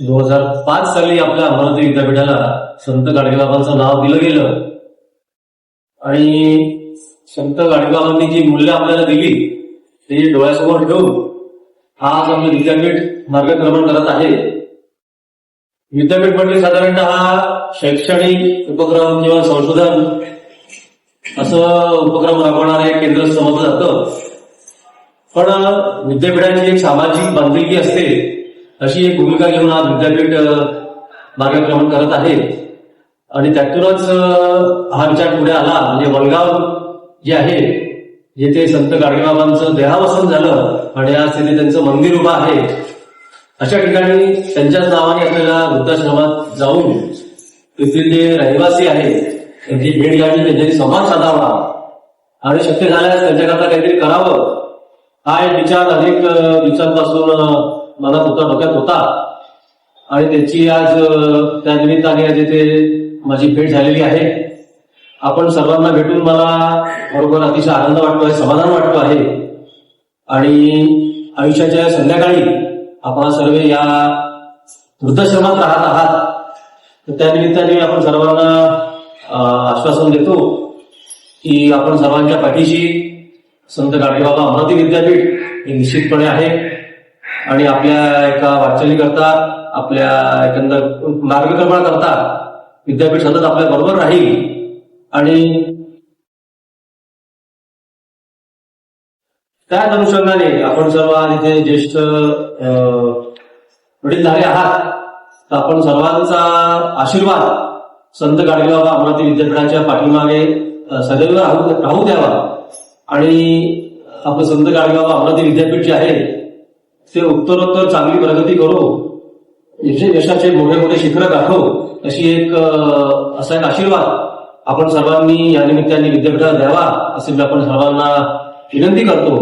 दोन हजार पाच साली आपल्या अमरावती विद्यापीठाला संत गाडगेबाबांचं नाव दिलं गेलं. आणि संत गाडगेबाबांनी जी मूल्य आपल्याला दिली ती डोळ्यासमोर ठेवून आज आपलं विद्यापीठ मार्गक्रमण करत आहे. विद्यापीठ म्हणजे साधारणतः हा शैक्षणिक उपक्रम किंवा संशोधन असं उपक्रम राबवणारे केंद्र समजलं जातं. पण विद्यापीठाची एक सामाजिक बांधिलकी असते. अशी एक भूमिका घेऊन आज विद्यापीठ मार्गक्रमण करत आहे. आणि त्यातूनच हा विचार पुढे आला. म्हणजे वलगाव जे आहे जेथे संत गाडगेबाबांचं देहावसन झालं आणि आज तिथे त्यांचं मंदिर उभं आहे. अशा ठिकाणी त्यांच्याच नावाने आपल्याला वृद्धाश्रमात जाऊन तिथले जे रहिवासी आहेत त्यांची भेट घ्यावी त्यांच्याशी संवाद साधावा. आणि शक्य झाल्यास त्यांच्याकरता काहीतरी करावं. हा एक विचार अनेक दिवसांपासून मनात होता डोक्यात होता. आणि त्याची आज त्या निमित्ताने आज इथे माझी भेट झालेली आहे. आपण सर्वांना भेटून मला बरोबर अतिशय आनंद वाटतो आहे समाधान वाटतो आहे. आणि आयुष्याच्या संध्याकाळी आपण सर्व या वृद्धाश्रमात राहत आहात. तर त्या निमित्ताने आपण सर्वांना आश्वासन देतो की आपण सर्वांच्या पाठीशी संत गाडगेबाबा अमरावती विद्यापीठ हे निश्चितपणे आहे. आणि आपल्या एका वाटचालीकरता आपल्या एकंदर करता विद्यापीठ सतत आपल्या बरोबर राहील. आणि त्याच अनुषंगाने आपण सर्व इथे ज्येष्ठ अं, वडीलधारे आहात तर आपण सर्वांचा आशीर्वाद संत गाडगेबाबा अमरावती विद्यापीठाच्या पाठीमागे सदैव राहू राहू द्यावा. आणि आपलं संत गाडगेबाबा अमरावती विद्यापीठ जे आहे ते उत्तरोत्तर चांगली प्रगती करू. यशाचे मोठे मोठे शिखर गाठव अशी एक असा एक आशीर्वाद आपण सर्वांनी या निमित्ताने विद्यापीठाला द्यावा. असे मी आपण सर्वांना विनंती करतो.